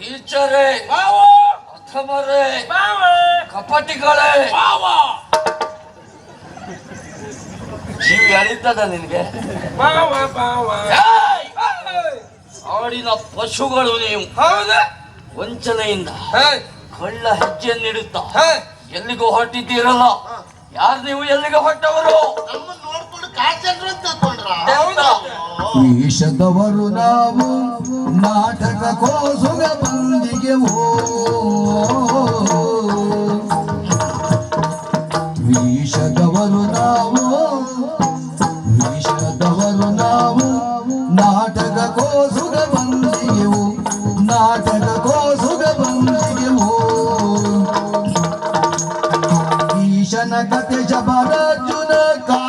ದುಷ್ಟರೇ ಬಾವ ಅಥಮರೆ. ಕಪಟಿಗಳೇ. ಜೀವಿ ನಿನಗೆ ನಿನ್ಗೆ! ಆಡಿನ ಪಶುಗಳು ನೀವು. ವಂಚನೆಯಿಂದ ಕಳ್ಳ ಹೆಜ್ಜೆಯನ್ನಿಡುತ್ತಾ. ಎಲ್ಲಿಗೂ ಹೊರಟಿದ್ದೀರಲ್ಲ? ಯಾರು ನೀವು ಎಲ್ಲಿಗೆ ಹೊರಟವರು? ನಮ್ಮನ್ನ ನೋಡ್ಕೊಂಡು ಕಾಯ್ಚಂದ್ರು ಅಂತ ತಿಳ್ಕೊಂಡ್ರ ಹೌದಾ ಈಶದವರು ನಾವು ನಾಟಕ ಕೋಸುಗ ಬಂದಿಗೆವು ವೀಷದವರು ನಾವು ವೀಷದವರು ನಾವು ನಾಟಕ ಕೋಸುಗ ಬಂದಿಗೆವು ನಾಟಕ ಕೋಸುಗ ಬಂದಿಗೆವು ಈಶನ ಕತೆ ಶಬರಾಜುನ ಕಾಳಗ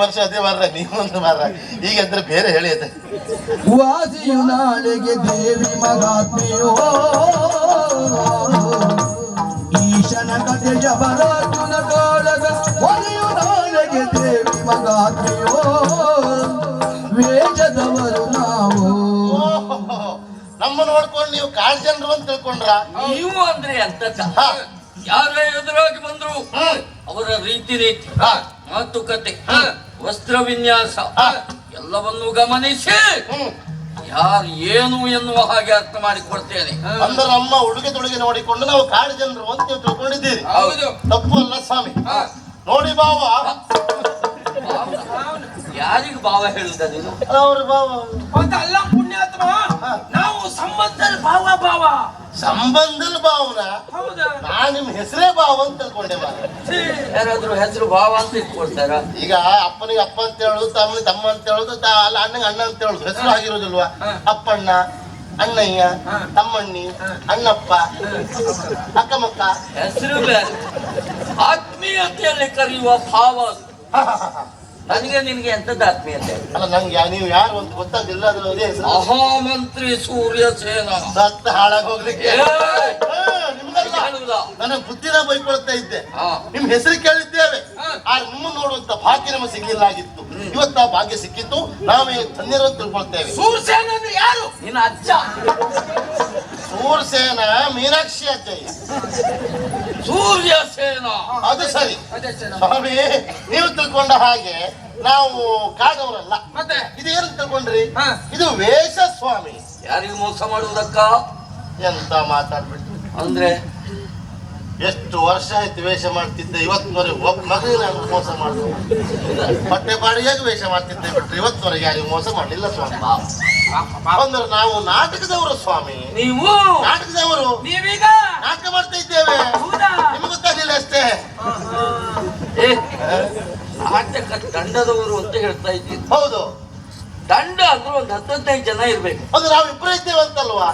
ವರ್ಷ ಅದೇ ನೀವು ನೀವೊಂದು ಬರ್ರ ಈಗ ಅಂದ್ರೆ ಬೇರೆ ಹೇಳಿ ಅದೇ. ವಾಸಿಯು ನಾಳೆಗೆ ದೇವಿ ಮಗಾತ್ಮೆಯೋ ಈಶನ ಕತೆ ಶಬರಾಜುನ ಕಾಳಗ ವಾಸಿಯು ನಾಳೆಗೆ ದೇವಿ ಮಗಾತ್ಮೆಯೋ ವೇಷದವರು ನಾವು. ನಮ್ಮ ನೋಡ್ಕೊಂಡು ನೀವು ಕಾಳ್ಚಂದ್ರು ಅಂತ ತಿಳ್ಕೊಂಡ್ರ? ನೀವು ಅಂದ್ರೆ ಅಂತ ಹಾ. ಯಾರೇ ಎದುರಾಗಿ ಬಂದ್ರು. ಅವರ ರೀತಿ ರೀತಿ. ಹಾ. ಮಾತುಕತೆ. ಹಾ. ವಸ್ತ್ರ ವಿನ್ಯಾಸ. ಎಲ್ಲವನ್ನು ಗಮನಿಸಿ. ಯಾರು ಏನು ಎನ್ನುವ ಹಾಗೆ ಅರ್ಥ ಮಾಡಿಕೊಡ್ತೇನೆ ಅಂದ್ರೆ ನಮ್ಮ ಉಡುಗೆ ತೊಡುಗೆ ನೋಡಿಕೊಂಡು ನಾವು ಕಾಡು ಜನರು ಅಂತ ನೀವು ತಿಳ್ಕೊಂಡಿದ್ದೀರಿ. ಹೌದು. ತಪ್ಪು ಅಲ್ಲ ಸ್ವಾಮಿ. ನೋಡಿ ಬಾವ. ಯಾರಿಗ ಭಾವ ಹೇಳುದ ನೀನು? ಅವ್ರ ಬಾವ. ಅಲ್ಲ ಪುಣ್ಯಾತ್ಮ ನಾವು ಸಂಬಂಧ ಭಾವ ಭಾವ. ಸಂಬಂಧದ ಭಾವನ? ಹೌದಾ? ನಾ ನಿಮ್ ಹೆಸರೇ ಭಾವ ಅಂತ ತಿಳ್ಕೊಂಡೆ. ಯಾರಾದ್ರೂ ಹೆಸರು ಭಾವ ಅಂತ ಇಟ್ಕೊಳ್ತಾರ? ಈಗ ಅಪ್ಪನಿಗೆ ಅಪ್ಪ ಅಂತ ಹೇಳುದು ತಮ್ಮನಿಗೆ ತಮ್ಮ ಅಂತ ಹೇಳುದು ತ- ಅಲ್ಲ ಅಣ್ಣಗೆ ಅಣ್ಣ ಅಂತ ಹೇಳುದು. ಹೆಸರು ಆಗಿರೋದಿಲ್ವಾ. ಅಪ್ಪಣ್ಣ ಅಣ್ಣಯ್ಯ. ತಮ್ಮಣ್ಣಿ ಅಣ್ಣಪ್ಪ ಅಕ್ಕಮಕ್ಕ. ಹೆಸರು ಬೇರೆ. ಆತ್ಮೀಯತೆಯಲ್ಲಿ ಕರೆಯುವ ಭಾವ. ನನಗೆ ನಿನಗೆ ಎಂಥದ್ದು ಆತ್ಮೀಯತೆ ಅಲ್ಲ ನಂಗೆ ಯಾ- ನೀವು ಯಾರು ಅಂತ ಗೊತ್ತಾಗಿಲ್ಲ ಅದ್ರ ಅದೇ ಹೆಸರು. ಮಹಾಮಂತ್ರಿ ಸೂರ್ಯ ಸೇನಾ. ಸತ್ತ ಹಾಳಾಗಿ ಹೋಗ್ಲಿಕ್ಕೆ. ಏಯ್! ಹಾ, ನಿಮ್ಗಲ್ಲ. ಹೇಳುವುದ? ನನಗೆ ಬುದ್ಧಿನ ಬೈಕೊಳ್ತಾ ಇದ್ದೆ. ಹಾ. ನಿಮ್ ಹೆಸರು ಕೇಳಿದ್ದೇವೆ. ಹಾ. ಆ ನಿಮ್ಮ ನೋಡುವಂತ ಭಾಗ್ಯ ನಮಗೆ ಸಿಗ್ಲಿಲ್ಲ ಆಗಿತ್ತು. ಇವತ್ತ ಆ ಭಾಗ್ಯ ಸಿಕ್ಕಿತ್ತು. ನಾವೇ ಧನ್ಯರು ಅಂತ ತಿಳ್ಕೊಳ್ತೇವೆ. ಸೂರ್ಸೇನ ಅಂದ್ರೆ ಯಾರು? ನಿನ್ನ ಅಜ್ಜ. ಸೂರ್ಸೇನ ಮೀನಾಕ್ಷಿ ಅಜ್ಜಯ್ಯ. ಸೂರ್ಯ ಸೇನ ಅದು ಸರಿ. ಅದೇ. ಸ್ವಾಮಿ ನೀವು ತಿಳ್ಕೊಂಡ ಹಾಗೆ ನಾವು ಕಾದವರಲ್ಲ ಮತ್ತೆ? ಇದೇನು ತಿಳ್ಕೊಂಡ್ರಿ? ಹಾ. ಇದು ವೇಷ ಸ್ವಾಮಿ ಯಾರಿಗೂ ಮೋಸ ಮಾಡುವುದಕ್ಕ? ಎಂತ ಮಾತಾಡ್ಬಿಟ್ಟು ಅಂದ್ರೆ? ಎಷ್ಟು ವರ್ಷ ಆಯ್ತು ವೇಷ ಮಾಡ್ತಿದ್ದೆ. ಇವತ್ತಿನವರೆಗೆ ಒಬ್ಬ ಮಗನಿಗೆ ನಾನು ಮೋಸ ಮಾಡುದು ಬಟ್ಟೆ ಬಾಡಿಯಾಗಿ ವೇಷ ಮಾಡ್ತಿದ್ದೆ ಬಿಟ್ರೆ ಇವತ್ತಿನವರೆಗೆ ಯಾರಿಗೂ ಮೋಸ ಮಾಡಲಿಲ್ಲ ಸ್ವಾಮಿ. ಅಂದ್ರೆ ನಾವು ನಾಟಕದವರು ಸ್ವಾಮಿ. ನೀವು? ನಾಟಕದವರು. ನೀವೀಗ? ನಾಟಕ ಮಾಡ್ತಾ ಇದ್ದೇವೆ ಹೌದಾ ನಿಮಗೆ ಗೊತ್ತಾಗಲಿಲ್ಲ ಅಷ್ಟೇ ಏ ನಾಟಕ ತಂಡದವರು ಅಂತ ಹೇಳ್ತಾ ಇದ್ದೀವಿ. ಹೌದು. ತಂಡ ಅಂದ್ರೆ ಒಂದು ಹತ್ತೈದು ಜನ ಇರ್ಬೇಕು. ಅದು ನಾವು ಇಬ್ಬರು ಇದ್ದೇವೆ ಅಂತಲ್ವಾ?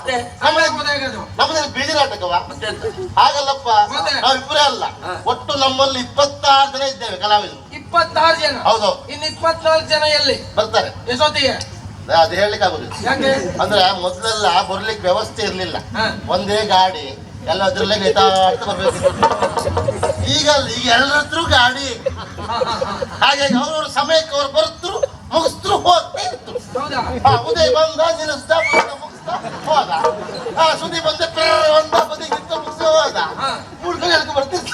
ನಮ್ಮದಲ್ಲಿ ಬೀದಿ ನಾಟಕವಾ? ಹಾಗಲ್ಲಪ್ಪ? ನಾವು ಇಬ್ಬರೇ ಅಲ್ಲ. ಒಟ್ಟು ನಮ್ಮಲ್ಲಿ ಇಪ್ಪತ್ತಾರು ಜನ ಇದ್ದೇವೆ ಕಲಾವಿದರು. ಇಪ್ಪತ್ತಾರು ಜನ? ಹೌದು. ಇನ್ನು ಇಪ್ಪತ್ನಾಲ್ಕು ಜನ ಎಲ್ಲಿ? ಬರ್ತಾರೆ. ಎಷ್ಟೊತ್ತಿಗೆ? ಅದು ಹೇಳಲಿಕ್ಕೆ ಆಗುದಿಲ್ಲ ಯಾಕೆ? ಅಂದ್ರೆ ಮೊದಲೆಲ್ಲ ಬರ್ಲಿಕ್ಕೆ ವ್ಯವಸ್ಥೆ ಇರ್ಲಿಲ್ಲ. ಒಂದೇ ಗಾಡಿ ಎಲ್ಲ ಅದ್ರಲ್ಲೇ ನೇತಾಡ್ತಾ ಬರ್ಬೇಕು ಈಗ ಈಗ ಎಲ್ಲರ ಹತ್ರ ಗಾಡಿ. ಹಾಗಾಗಿ ಅವ್ರವ್ರ ಸಮಯಕ್ಕೆ ಅವ್ರು ಬರ್ತರು ಮುಗಿಸ್ತರು ಹೋಗ್ತಾ ಇತ್ತು. ಉದಯ್ ಬಂದ ನಿಲ್ಲಿಸ್ದ ಮುಗಿಸ್ತಾ ಹೋದ. ಹಾ ಸುದ್ದಿ ಬಂದ ಒಂದ ಬದಿಗಿತ್ತ ಮುಗಿಸಿ ಹೋದ. ಹಾ. ಹುಡ್ಕೊಂಡು ಹೇಳ್ಕೊ ಬರ್ತಿತ್ತು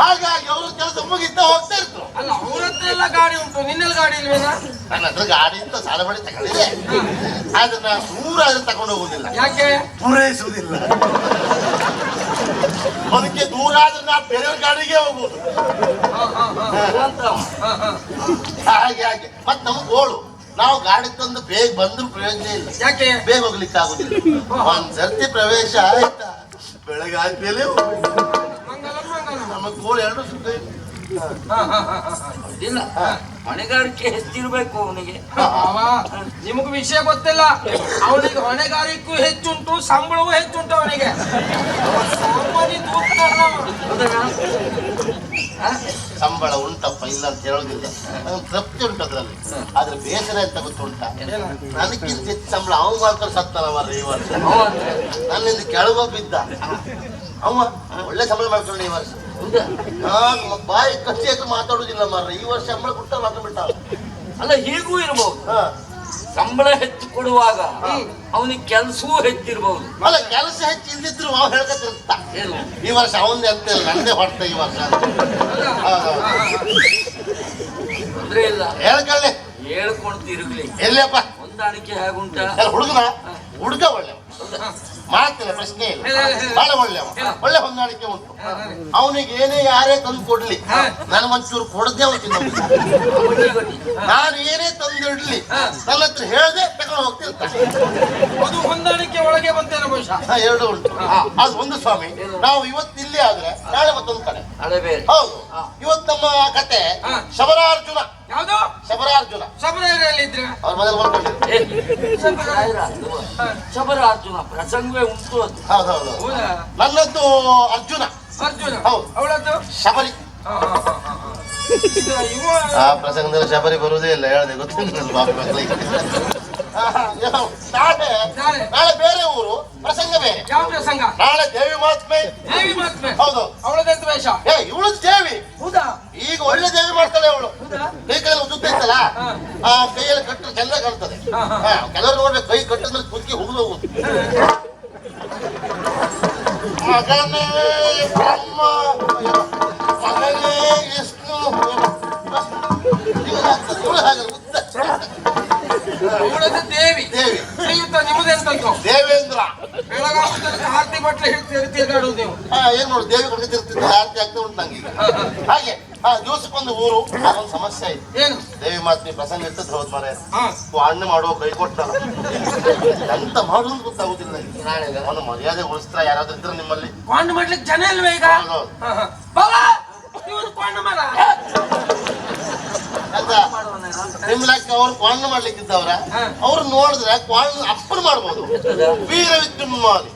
ಹಾಗಾಗಿ ಅವ್ರ ಕೆಲಸ ಮುಗಿತಾ ಹೋಗ್ತಾ ಇರ್ತರು ಅಲ್ಲ ಅವ್ರ ಹತ್ರ ಎಲ್ಲ ಗಾಡಿ ಉಂಟು ನಿನ್ನೆಲ್ಲ ಗಾಡಿ ಇಲ್ವೇನಾ? ನನ್ನ ಹತ್ರ ಗಾಡಿ ಅಂತ ಸಾಲ ಮಾಡಿ ತಗೊಂಡಿದೆ ಆದ್ರೆ ನಾನು ದೂರ ಆದ್ರೆ ತಗೊಂಡು ಹೋಗುದಿಲ್ಲ. ಯಾಕೆ? ಪೂರೈಸುವುದಿಲ್ಲ. ಅದಕ್ಕೆ ದೂರ ಆದ್ರೆ ನಾವು ಬೇರೆಯವ್ರ ಗಾಡಿಗೆ ಹೋಗ್ಬೋದು. ಹಾ, ಹಾ, ಹಾ, ಅಂತ ಹಾ, ಹಾ. ಹಾಗೆ ಹಾಗೆ. ಮತ್ ನಮ್ ಗೋಳು ನಾವು ಗಾಡಿ ತಂದು ಬೇಗ ಬಂದ್ರು ಪ್ರಯೋಜನ ಇಲ್ಲ. ಯಾಕೆ? ಬೇಗ ಹೋಗ್ಲಿಕ್ಕೆ ಆಗುದಿಲ್ಲ. ಒಂದ್ ಸರ್ತಿ ಪ್ರವೇಶ ಆಯ್ತಾ? ಬೆಳಗಾದ್ಮೇಲೆ ನಮಗ್ ಗೋಳು ಎರಡು ಸುತ್ತ ಇಲ್ಲ. ಹೊಣೆಗಾರಿಕೆ ಹೆಚ್ಚಿರ್ಬೇಕು ಅವನಿಗೆ? ನಿಮಗ ನಿಮಗ್ ವಿಷಯ ಗೊತ್ತಿಲ್ಲ. ಅವನಿಗೆ ಹೊಣೆಗಾರಿಕೆ ಹೆಚ್ಚುಂಟು ಸಂಬಳವೂ ಹೆಚ್ಚುಂಟು ಅವನಿಗೆ? ಸಂಬಳ ಉಂಟಪ್ಪ ಇಲ್ಲ ಅಂತ ಹೇಳೋದಿಲ್ಲ. ತೃಪ್ತಿ ಉಂಟು ಅದ್ರಲ್ಲಿ. ಆದ್ರೆ ಬೇಸರ ಅಂತ ಗೊತ್ತುಂಟ? ನನಗಿಂತ ಹೆಚ್ಚು ಸಂಬಳ ಅವ್ ಮಾತ್ರ ಸತ್ತನ ಮಾರ್ರೆ ಈ ವರ್ಷ. ನನ್ನಿಂದ ಕೆಳಗೋಗಿದ್ದ ಅವ ಒಳ್ಳೆ ಸಂಬಳ ಮಾಡ್ಕೊಂಡು ಈ ವರ್ಷ? ನಾನು ಬಾಯಿ ಕಚ್ಚಿಯಾಗಿ ಮಾತಾಡುದಿಲ್ಲ ಮಾರ ಈ ವರ್ಷ ಸಂಬಳ ಕೊಟ್ಟ ಅದು ಬಿಟ್ಟ ಅಲ್ಲ ಹೀಗೂ ಇರಬಹುದು ಹಾ. ಸಂಬಳ ಹೆಚ್ಚು ಕೊಡುವಾಗ ಅವನಿಗೆ ಕೆಲಸವೂ ಹೆಚ್ಚಿರ್ಬಹುದು ಅಲ್ಲ ಕೆಲಸ ಹೆಚ್ಚು ಇಲ್ದಿದ್ರು ಅವ ಹೇಳ್ಕತ್ತಿರ್ತ ಏನು? ಈ ವರ್ಷ ಅವನ್ ಅಂತ ಇಲ್ಲ ನಂದೇ ಹೊಡ್ತ ಈ ವರ್ಷ ತೊಂದರೆ ತೊಂದ್ರೆ ಇಲ್ಲ. ಹೇಳ್ಕೊಳ್ಳಿ. ಹೇಳ್ಕೊಂಡು ತಿರುಗ್ಲಿ. ಎಲ್ಲಿಯಪ್ಪ? ಹೊಂದಾಣಿಕೆ ಹೇಗುಂಟ? ಹುಡುಗ ಹುಡುಗನ? ಹುಡುಗ ಒಳ್ಳೆ. ಮಾತಿನ ಪ್ರಶ್ನೆ ಇಲ್ಲ. ಬಹಳ ಒಳ್ಳೆವ ಒಳ್ಳೆ ಹೊಂದಾಣಿಕೆ ಉಂಟು. ಅವನಿಗೆ ಏನೇ ಯಾರೇ ತಂದು ಕೊಡ್ಲಿ ನಾನು ಒಂಚೂರು ಕೊಡದೆ ಅವನು ಗಟ್ಟಿ ಗಟ್ಟಿ. ನಾನು ಏನೇ ತಂದು ಇಡ್ಲಿ ನನ್ನ ಹತ್ರ ಹೇಳದೆ ತಗೊಂಡು ಹೋಗ್ತಿರ್ತಾನೆ. ಅದು ಹೊಂದಾಣಿಕೆ ಒಳಗೆ ಬಂತೇನೆ ಬಹುಶಃ. ಎರಡು ಉಂಟು. ಅದು ಒಂದು ಸ್ವಾಮಿ. ನಾವು ಇವತ್ತು ಇಲ್ಲಿ ಆದ್ರೆ ನಾಳೆ ಮತ್ತೊಂದು ಕಡೆ ಹೌದು. ಇವತ್ತು ನಮ್ಮ ಕತೆ ಶಬರಾರ್ಜುನ ಶಬರಾರ್ಜುನ. ಯಾವ್ದು? ಶಬರಾರ್ಜುನ. ಪ್ರಸಂಗ ಇದ್ರೆ ಅವ್ರ ಬರ್ಕೊಂಡಿದ್ರು ಶಬರಾರ್ಜುನ ರಾಯರ ಪ್ರಸಂಗವೇ ಉಂಟು ಹೌದೌದು ಹೌದಾ ನನ್ನದ್ದು ಅರ್ಜುನ. ಅರ್ಜುನ? ಹೌದು. ಅವಳದ್ದು? ಶಬರಿ. ಹಾ, ಹಾ, ಹಾ, ಹಾ, ಹಾ. ಇದು ಇವ ಆ ಪ್ರಸಂಗದಲ್ಲಿ ಶಬರಿ ಬರುವುದೇ ಇಲ್ಲ ಹೇಳಿದೆ ಗೊತ್ತಿಲ್ಲ ಬಾಪ ಮಕ್ಕಳಿಗೆ ಆ, ನಾಳೆ ನಾಳೆ. ನಾಳೆ ಬೇರೆ ಊರು ಪ್ರಸಂಗ ಬೇರೆ. ಯಾವ ಪ್ರಸಂಗ? ನಾಳೆ ದೇವಿ ಮಹಾತ್ಮೆ. ದೇವಿ ಮಾತ್ಮೆ ಹೌದು. ಅವಳದೆಂತ ವೇಷ? ಏ ಇವಳು ದೇವಿ. ಹೌದಾ? ಈಗ ಒಳ್ಳೆ ದೇವಿ ಮಾಡ್ತಾಳೆ ಅವಳು. ಹೌದಾ? ಕೈ ಕೈಯಲ್ಲಿ ಉದ್ದುತ್ತ ಇತ್ತಲ್ಲ? ಹಾ. ಆ ಕೈಯಲ್ಲಿ ಕಟ್ಟರೆ ಚೆಂದ ಕಾಣ್ತದೆ. ಹಾ, ಹಾ. ಹಾ, ಕೆಲವರು ನೋಡ್ಬೇಕು ಕೈ ಕಟ್ಟಿದ್ರೆ ಕುದುಕಿ ಹುಡುಗ ಹೋಗುದು ಮಗನೇ ಬ್ರಹ್ಮ ಮಗನೇ ವಿಷ್ಣು ಇವಳು ಹಾಗೆ ಉದ್ದ ಅವಳದ್ದು ದೇವಿ. ದೇವಿ ಶ್ರೀಯುತ ನಿಮ್ಮದೆಂತದ್ದು ದೇವೇಂದ್ರ. ಬೆಳಗಾವಿ ಆರತಿ ಬಟ್ಲೆ ತಿರುಗಾಡುದು ನೀವು. ಹಾ ಏನ್ ನೋಡು ದೇವಿ ಕೊಟ್ಟು ತಿರ್ತಿದ್ದೆ ಆರತಿ ಆಗ್ತಾ ಉಂಟು ನಂಗೆ ಹಾಗೆ ಆ ದಿವಸಕ್ಕೊಂದು ಊರು ಒಂದು ಸಮಸ್ಯೆ ಆಯ್ತು ಏನು? ದೇವಿ ಮಾತ್ರ ಪ್ರಸಂಗ ಇರ್ತದೆ ಹೌದು ಮರೆ ಅಣ್ಣ ಮಾಡುವ ಕೈ ಕೊಟ್ಟಲ್ಲ ಎಂತ ಮಾಡುದು ಗೊತ್ತಾಗುದಿಲ್ಲ. ನಾಳೆ ಅವನು ಮರ್ಯಾದೆ ಉಳಿಸ್ತಾರ ಯಾರಾದ್ರೂ ಇದ್ರೆ ನಿಮ್ಮಲ್ಲಿ. ಕೊಂಡು ಮಾಡ್ಲಿಕ್ಕೆ ಜನ ಇಲ್ವೇ ಈಗ? ಇವನು ಕೊಂಡು? ನಿಮ್ ಲೆಕ್ಕ ಅವ್ರು ಕ್ವಾಣ ಮಾಡ್ಲಿಕ್ಕಿದ್ದವ್ರ. ಅವ್ರು ನೋಡಿದ್ರೆ ಕ್ವಾಣ ಅಪ್ಪನ ಮಾಡ್ಬೋದು? ವೀರ ವಿದ್ಯುನ್ಮಾಲಿ.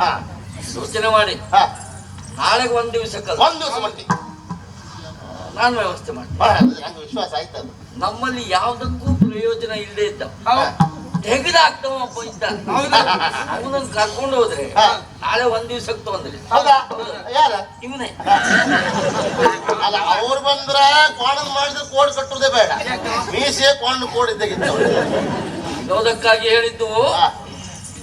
ಹಾ ಯೋಚನೆ ಮಾಡಿ. ಹಾ. ನಾಳೆಗೆ ಒಂದ್ ದಿವಸಕ್ಕೆ ಒಂದ್ ದಿವಸ ಮಟ್ಟಿ. ನಾನು ವ್ಯವಸ್ಥೆ ಮಾಡಿ ನಂಗೆ ವಿಶ್ವಾಸ ಆಯ್ತದ ನಮ್ಮಲ್ಲಿ ಯಾವ್ದಕ್ಕೂ ಪ್ರಯೋಜನ ಇಲ್ಲದೆ ಇದ್ದ. ಹೌದು. ತೆಗೆದಾಕ್ತವ ಒಬ್ಬ ಇದ್ದ ಅವನನ್ನು ಕರ್ಕೊಂಡು ಹೋದ್ರೆ ನಾಳೆ ಒಂದ್ ದಿವ್ಸಕ್ಕೆ ತೊಂದ್ರೆ ಹೌದಾ? ಯಾರ? ಇವನೇ. ಅಲ್ಲ ಅವ್ರು ಬಂದ್ರ ಕೋಣನ್ ಮಾಡಿದ್ರೆ ಕೋಡ್ ಕಟ್ಟುದೇ ಬೇಡ. ಮೀಸೆ ಕ್ವಾಣ ಕೋಡ್ ಇದ್ದಾಗಿತ್ತು ವಿನೋದಕ್ಕಾಗಿ ಹೇಳಿದ್ದು.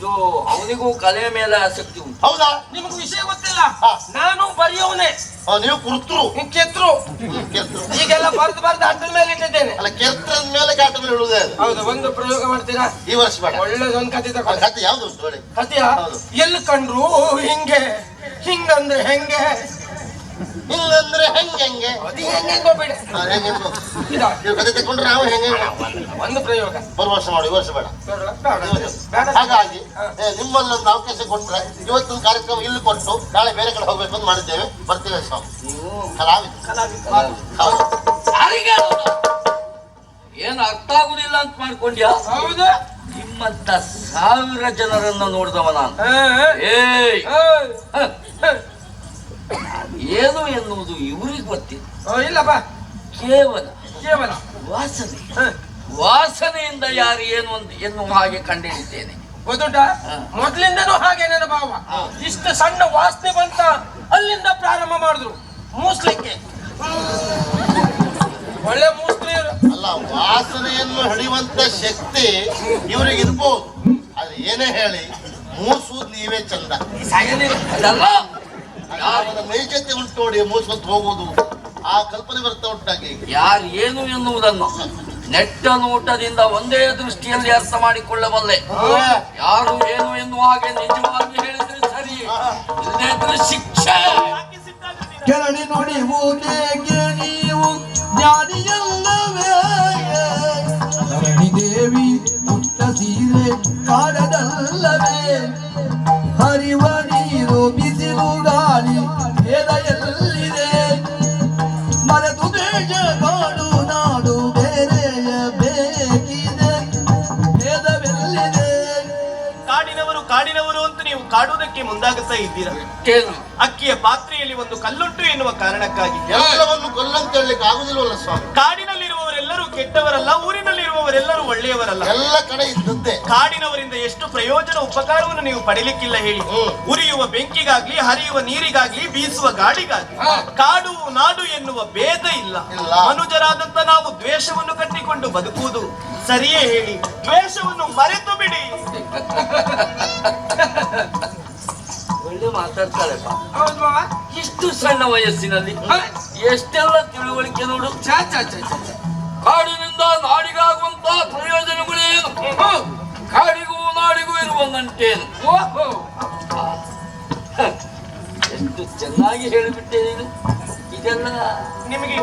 ಇದು ಅವನಿಗೂ ಕಲೆಯ ಮೇಲೆ ಆಸಕ್ತಿ ಉಂಟು. ಹೌದಾ? ನಿಮ್ಗೆ ವಿಷಯ ಗೊತ್ತಿಲ್ಲ? ಹಾ. ನಾನು ಬರೆಯೋವನೇ ಆ, ನೀವು ಕುರ್ತರು. ಕೆತ್ರು. ಕೆರ್ತರು ಈಗೆಲ್ಲ ಬರ್ದು ಬರ್ದು ಅಡ್ಡ ಮೇಲೆ ಇಟ್ಟಿದ್ದೇನೆ. ಅಲ್ಲ ಕೆರ್ತದ ಮೇಲೆ ಕಾಟ ಮೇಲೆ ಇಡುವುದೇ ಅದು ಹೌದು ಒಂದು ಪ್ರಯೋಗ ಮಾಡ್ತೀರಾ? ಈ ವರ್ಷ ಬೇಡ. ಒಳ್ಳೇದೊಂದು ಕತೆ ಆ ತಗೊಳ್ಳಿ. ಕತೆ ಯಾವ್ದು ಉಂಟು ಹೇಳಿ? ಕತೆಯ ಹೌದು. ಎಲ್ಲಿ ಕಂಡ್ರು ಹಿಂಗೆ? ಹಿಂಗಂದ್ರೆ ಹೆಂಗೆ? ಹಿಂಗಂದ್ರೆ ಹೆಂಗೆ ಹೆಂಗೆ? ಅದು ಹೆಂಗೆ ಹೋಗ್ಬೇಡಿ. ಆ, ಹೆಂಗೆ ಹೆಂಗೆ ಹೋಗು. ಇದ ನೀವು ಕತೆ ತಗೊಂಡ್ರೆ ನಾವು ಹೆಂಗೆ ಒಂದು ಪ್ರಯೋಗ. ಬರುವ ವರ್ಷ ಮಾಡಿ ಈ ವರ್ಷ ಬೇಡ. ಹಾಗಾಗಿ ಏ, ನಿಮ್ಮಲ್ಲಿ ಒಂದು ಅವಕಾಶ ಕೊಟ್ರೆ ಇವತ್ತೊಂದು ಕಾರ್ಯಕ್ರಮ ಇಲ್ಲಿ ಕೊಟ್ಟು ನಾಳೆ ಬೇರೆ ಕಡೆ ಹೋಗ್ಬೇಕು ಅಂತ ಮಾಡಿದ್ದೇವೆ. ಬರ್ತೀವಿ ಸ್ವಾಮಿ? ಕಲಾವಿದ? ಏನು ಅರ್ಥ ಆಗುದಿಲ್ಲ ಅಂತ ಮಾಡ್ಕೊಂಡ್ಯಾ? ಹೌದು. ನಿಮ್ಮಂತ ಸಾವಿರ ಜನರನ್ನ ನೋಡಿದವ ನಾನು. ಏಯ್. ಏನು ಎನ್ನುವುದು ಇವರಿಗೆ ಗೊತ್ತಿಲ್ಲ. ಓ, ಇಲ್ಲಪ್ಪ. ಕೇವಲ ಕೇವಲ. ವಾಸನೆ. ಹಾ. ವಾಸನೆಯಿಂದ ಯಾರು ಏನು ಅಂತ ಎನ್ನುವ ಹಾಗೆ ಕಂಡಿಡಿದ್ದೇನೆ ಗೊತ್ತುಂಟ ಮೊದಲಿಂದನೂ ಹಾಗೆ ನನ್ನ ಭಾವ ಇಷ್ಟು ಸಣ್ಣ ವಾಸನೆ ಬಂತ ಅಲ್ಲಿಂದ ಪ್ರಾರಂಭ ಮಾಡಿದ್ರು. ಮೂಸ್ಲಿಕ್ಕೆ. ಒಳ್ಳೆ ಮೂಸ್ಲಿ ಅಲ್ಲ ವಾಸನೆಯನ್ನು ಹಿಡಿಯುವಂತ ಶಕ್ತಿ ಇವರಿಗೆ ಇರ್ಬೋದು ಆದ್ರೆ ಏನೇ ಹೇಳಿ ಮೂಸು ನೀವೇ ಚಂದ. ಅವನ ನೈಜತೆ ಉಂಟು ನೋಡಿ ಮೂಸ್ಕೊಂತ ಹೋಗುವುದು. ಆ ಕಲ್ಪನೆ ಬರ್ತಾ ಉಂಟಾಗಿ ಯಾರು ಏನು ಎನ್ನುವುದನ್ನು ನೆಟ್ಟ ನೋಟದಿಂದ ಒಂದೇ ದೃಷ್ಟಿಯಲ್ಲಿ ಅರ್ಥ ಮಾಡಿಕೊಳ್ಳಬಲ್ಲೆ. ಯಾರು ಏನು ಎನ್ನುವ ಹಾಗೆ ನಿಜವಾಗಿ ಹೇಳಿದ್ರೆ ಸರಿ. ಇಲ್ಲದಿದ್ರೆ ಶಿಕ್ಷೆ. ಕೆರಳಿ ನುಡಿಯುವುದೇಕೆ ನೀವು ಜ್ಞಾನಿಯಲ್ಲವೇ ಧರಣಿ ದೇವಿ ಪುಟ್ಟ ಸೀರೆ ಕಾಡದಲ್ಲವೇ. ಹರಿವ ಕಾಡಿನವರು ಅಂತ ನೀವು ಕಾಡುವುದಕ್ಕೆ ಮುಂದಾಗುತ್ತಾ ಇದ್ದೀರಾ? ಅಕ್ಕಿಯ ಪಾತ್ರೆಯಲ್ಲಿ ಒಂದು ಕಲ್ಲುಂಟು ಎನ್ನುವ ಕಾರಣಕ್ಕಾಗಿ. ಎಲ್ಲವನ್ನು ಕೊಲ್ಲಂತ ಹೇಳಲಿಕ್ಕೆ ಆಗುದಿಲ್ವಲ್ಲ ಸ್ವಾಮಿ? ಕಾಡಿನಲ್ಲಿರುವವರೆಲ್ಲರೂ ಕೆಟ್ಟವರಲ್ಲ ಊರಿನಲ್ಲಿ ಇರುವವರೆಲ್ಲರೂ ಒಳ್ಳೆಯವರಲ್ಲ. ಎಲ್ಲ ಕಡೆ ಇದ್ದಂತೆ. ಕಾಡಿನವರಿಂದ ಎಷ್ಟು ಪ್ರಯೋಜನ ಉಪಕಾರವನ್ನು ನೀವು ಪಡಿಲಿಕ್ಕಿಲ್ಲ ಹೇಳಿ. ಉರಿಯುವ ಬೆಂಕಿಗಾಗ್ಲಿ ಹರಿಯುವ ನೀರಿಗಾಗ್ಲಿ ಬೀಸುವ ಗಾಳಿಗಾಗ್ಲಿ ಕಾಡು ನಾಡು ಎನ್ನುವ ಭೇದ ಇಲ್ಲ. ಮನುಜರಾದಂತ ನಾವು ದ್ವೇಷವನ್ನು ಕಟ್ಟಿಕೊಂಡು ಬದುಕುವುದು ಸರಿಯೇ ಹೇಳಿ. ದ್ವೇಷವನ್ನು ಮರೆತು ಬಿಡಿ ಒಳ್ಳೆ ಮಾತಾಡ್ತಾಳೆಪ್ಪ. ಹೌದು ಮಾವ. ಇಷ್ಟು ಸಣ್ಣ ವಯಸ್ಸಿನಲ್ಲಿ ಎಷ್ಟೆಲ್ಲ ತಿಳುವಳಿಕೆ ನೋಡು. ಚಾ ಛಾ. ನಂಟೇನು ಎಷ್ಟು ಚೆನ್ನಾಗಿ ಹೇಳಿಬಿಟ್ಟೆ ನೀನು. ಇದೆಲ್ಲ ನಿಮಗೆ